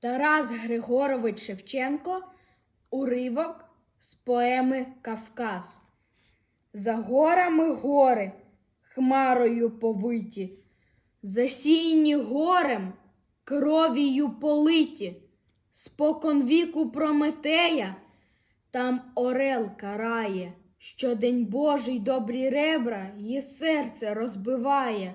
Тарас Григорович Шевченко уривок з поеми Кавказ. За горами гори, хмарою повиті, засіяні горем, кров'ю политі, спокон віку Прометея, там орел карає, щодень Божий добрі ребра її серце розбиває.